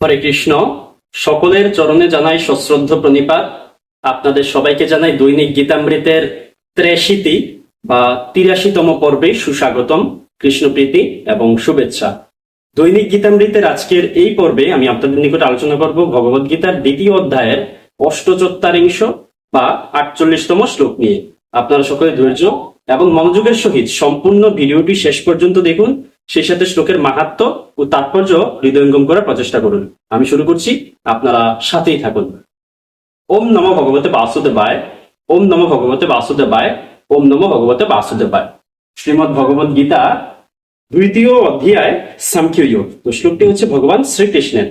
হরে কৃষ্ণ। সকলের চরণে জানাই সশ্রদ্ধ প্রণিপাত। আপনাদের সবাইকে জানাই দৈনিক গীতামৃতের ত্রেশিতি বা তিরাশিতম পর্বে সুস্বাগতম, কৃষ্ণপ্রীতি এবং শুভেচ্ছা। দৈনিক গীতামৃতের আজকের এই পর্বে আমি আপনাদের নিকট আলোচনা করব ভগবদ গীতার দ্বিতীয় অধ্যায়ের অষ্টচত্বারিংশ বা আটচল্লিশতম শ্লোক নিয়ে। আপনারা সকলে ধৈর্য এবং মনোযোগের সহিত সম্পূর্ণ ভিডিওটি শেষ পর্যন্ত দেখুন। সেই সাথে শ্লোকের মাহাত্ম ও তাৎপর্য হৃদয়ঙ্গম করার প্রচেষ্টা করুন। আমি শুরু করছি, আপনারা সাথেই থাকুন। ওম নম ভগবতে বাসুদেবায়, ওম নম ভগবতে বাসুদেবায়, ওম নম ভগবতে বাসুদেবায়। শ্রীমদ ভগবত গীতা দ্বিতীয় অধ্যায় সাংখ্যযোগ তো শ্লোকটি হচ্ছে ভগবান শ্রীকৃষ্ণের।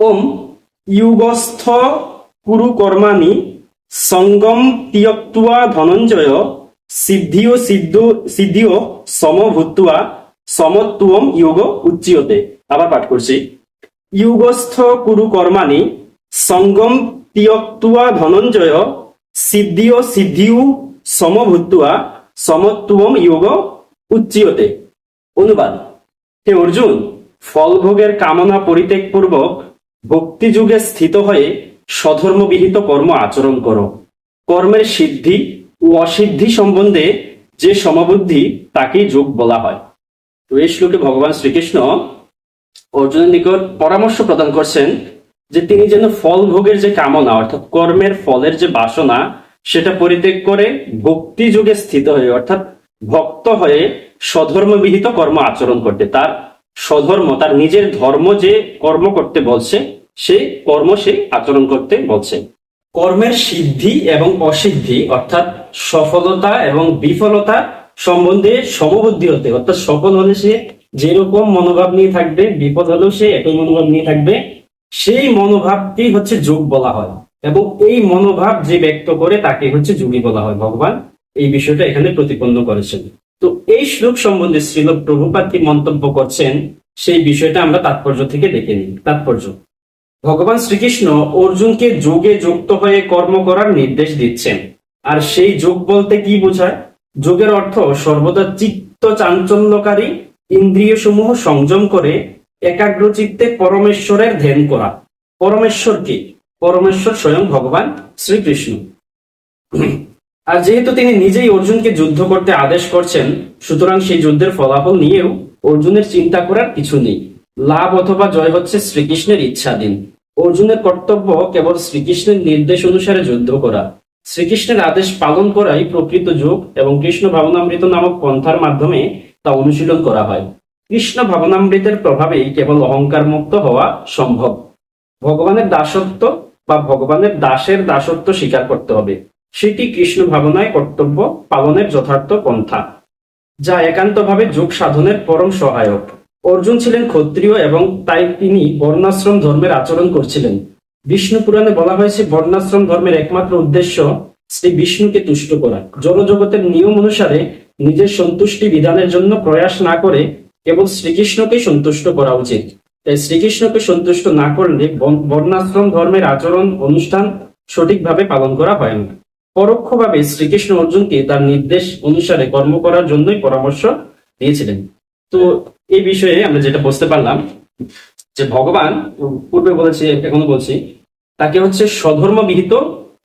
ওম ইউগস্থ কুরু কর্মাণি সঙ্গম তিয়াক্তুয়া ধনঞ্জয় সিদ্ধিও সিদ্ধ সিদ্ধিও সমভূত্বা সমত্বম ইয়োগ উচ্চিয়তে। আবার পাঠ করছি। ইউগস্থ কুরু কর্মাণি সঙ্গম তিয়াক্তুয়া ধনঞ্জয় সিদ্ধিও সিদ্ধিউ সমভূত্বা সমত্বম ইয়োগ উচ্চিয়তে। অনুবাদ। হে অর্জুন, ফলভোগের কামনা পরিত্যাগ পূর্বক ভক্তি যুগে স্থিত হয়ে স্বধর্মবিহিত কর্ম আচরণ করো। কর্মের সিদ্ধি ও অসিদ্ধি সম্বন্ধে যে সমবুদ্ধি, তাকেই যোগ বলা হয়। তো এই শ্লোকে ভগবান শ্রীকৃষ্ণ অর্জুনের নিকট পরামর্শ প্রদান করছেন যে তিনি যেন ফল ভোগের যে কামনা, অর্থাৎ কর্মের ফলের যে বাসনা, সেটা পরিত্যাগ করে ভক্তি যুগে স্থিত হয়ে, অর্থাৎ ভক্ত হয়ে স্বধর্মবিহিত কর্ম আচরণ করতে, তার স্বধর্ম, তার নিজের ধর্ম যে কর্ম করতে বলছে সে কর্ম সে আচরণ করতে বলছে। কর্মের সিদ্ধি এবং অসিদ্ধি, অর্থাৎ সফলতা এবং বিফলতা সম্বন্ধে সমবুদ্ধি হতে অর্থাৎ সফল হলে সে যেরকম মনোভাব নিয়ে থাকবে, বিপদ হলেও সে একই মনোভাব নিয়ে থাকবে। সেই মনোভাবটি হচ্ছে যোগ বলা হয় এবং এই মনোভাব যে ব্যক্ত করে তাকে হচ্ছে যোগী বলা হয়। ভগবান এই বিষয়টা এখানে প্রতিপন্ন করেছেন। তো এই শ্লোক সম্বন্ধে শ্রীল প্রভুপাত কি মন্তব্য করছেন, সেই বিষয়টা আমরা তাৎপর্য থেকে দেখে নিই। তাৎপর্য, ভগবান শ্রীকৃষ্ণ অর্জুনকে যোগে যুক্ত হয়ে কর্ম করার নির্দেশ দিচ্ছেন। আর সেই যোগ বলতে কি বোঝায়? যোগের অর্থ সর্বদা চিত্ত চাঞ্চল্যকারী ইন্দ্রিয় সমূহ সংযম করে একাগ্র চিত্তে পরমেশ্বরের ধ্যান করা। পরমেশ্বর কি? পরমেশ্বর স্বয়ং ভগবান শ্রীকৃষ্ণ। আর যেহেতু তিনি নিজেই অর্জুনকে যুদ্ধ করতে আদেশ করছেন, সুতরাং সেই যুদ্ধের ফলাফল নিয়েও অর্জুনের চিন্তা করার কিছু নেই। লাভ অথবা জয় হচ্ছে শ্রীকৃষ্ণের ইচ্ছাধীন। অর্জুনের কর্তব্য কেবল শ্রীকৃষ্ণের নির্দেশ অনুসারে যুদ্ধ করা। শ্রীকৃষ্ণের আদেশ পালন করাই প্রকৃত যোগ এবং কৃষ্ণ ভাবনামৃত নামক পন্থার মাধ্যমে তা অনুশীলন করা হয়। কৃষ্ণ ভাবনামৃতের প্রভাবেই কেবল অহংকার মুক্ত হওয়া সম্ভব। ভগবানের দাসত্ব বা ভগবানের দাসের দাসত্ব স্বীকার করতে হবে। সেটি কৃষ্ণ ভাবনায় কর্তব্য পালনের যথার্থ পন্থা, যা একান্তভাবে যোগ সাধনের পরম সহায়ক। অর্জুন ছিলেন ক্ষত্রিয় এবং তাই তিনি বর্ণাশ্রম ধর্মের আচরণ করছিলেন। বিষ্ণু পুরাণে বলা হয়েছে, বর্ণাশ্রম ধর্মের একমাত্র উদ্দেশ্য শ্রী বিষ্ণুকে তুষ্ট করা। জড়জগতের নিয়ম অনুসারে নিজের সন্তুষ্টি বিধানের জন্য প্রয়াস না করে কেবল শ্রীকৃষ্ণকে সন্তুষ্ট করা উচিত। তাই শ্রীকৃষ্ণকে সন্তুষ্ট না করলে বর্ণ- বর্ণাশ্রম ধর্মের আচরণ, অনুষ্ঠান সঠিকভাবে পালন করা হয় না। পরোক্ষভাবে শ্রীকৃষ্ণ অর্জুনকে তার নির্দেশ অনুসারে কর্ম করার জন্যই পরামর্শ দিয়েছিলেন। তো এই বিষয়ে আমরা যেটা বুঝতে পারলাম যে ভগবান, পূর্বে বলেছি, এখনও বলছি, তাকে হচ্ছে স্বধর্ম বিহিত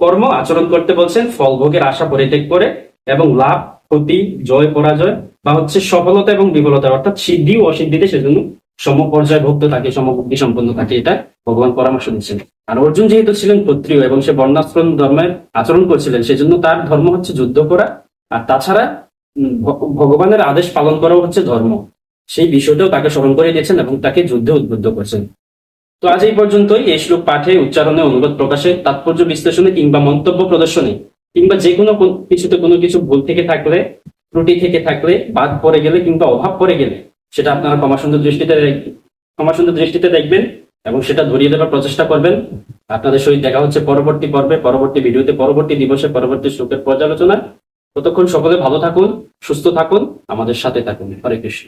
কর্ম আচরণ করতে বলছেন ফল ভোগের আশা পরিত্যাগ করে এবং লাভ, ক্ষতি, জয়, পরাজয় বা হচ্ছে সফলতা এবং বিফলতা, অর্থাৎ সিদ্ধি ও অসিদ্ধিতে সেজন্য সমপর্যায় ভক্ত থাকে, সমবুদ্ধি সম্পন্ন থাকে, এটা ভগবান পরামর্শ দিচ্ছেন আর অর্জুন যেহেতু ছিলেন ক্ষত্রিয় এবং সে বর্ণাশ্রম ধর্মের আচরণ করছিলেন সেজন্য তার ধর্ম হচ্ছে যুদ্ধ করা। আর তাছাড়া ভগবানের আদেশ পালন করাও হচ্ছে ধর্ম। সেই বিষয়টাও তাকে স্মরণ করে দিয়েছেন এবং তাকে যুদ্ধে উদ্বুদ্ধ করছেন। তো আজ এই পর্যন্তই। এই শ্লোক পাঠে উচ্চারণে অনুবাদ প্রকাশে, তাৎপর্য বিশ্লেষণে কিংবা মন্তব্য প্রদর্শনে কিংবা যে কোনো কিছুতে কোনো কিছু ভুল থেকে থাকলে, ত্রুটি থেকে থাকলে, বাদ পড়ে গেলে কিংবা অভাব পড়ে গেলে, সেটা আপনারা ক্ষমাসুন্দর দৃষ্টিতে ক্ষমাসুন্দর দৃষ্টিতে দেখবেন এবং সেটা ধরিয়ে দেওয়ার প্রচেষ্টা করবেন। আপনাদের সহিত দেখা হচ্ছে পরবর্তী পর্বে, পরবর্তী ভিডিওতে, পরবর্তী দিবসে, পরবর্তী শ্লোকের পর্যালোচনা ততক্ষণ সকলে ভালো থাকুন, সুস্থ থাকুন, আমাদের সাথে থাকুন। হরে কৃষ্ণ।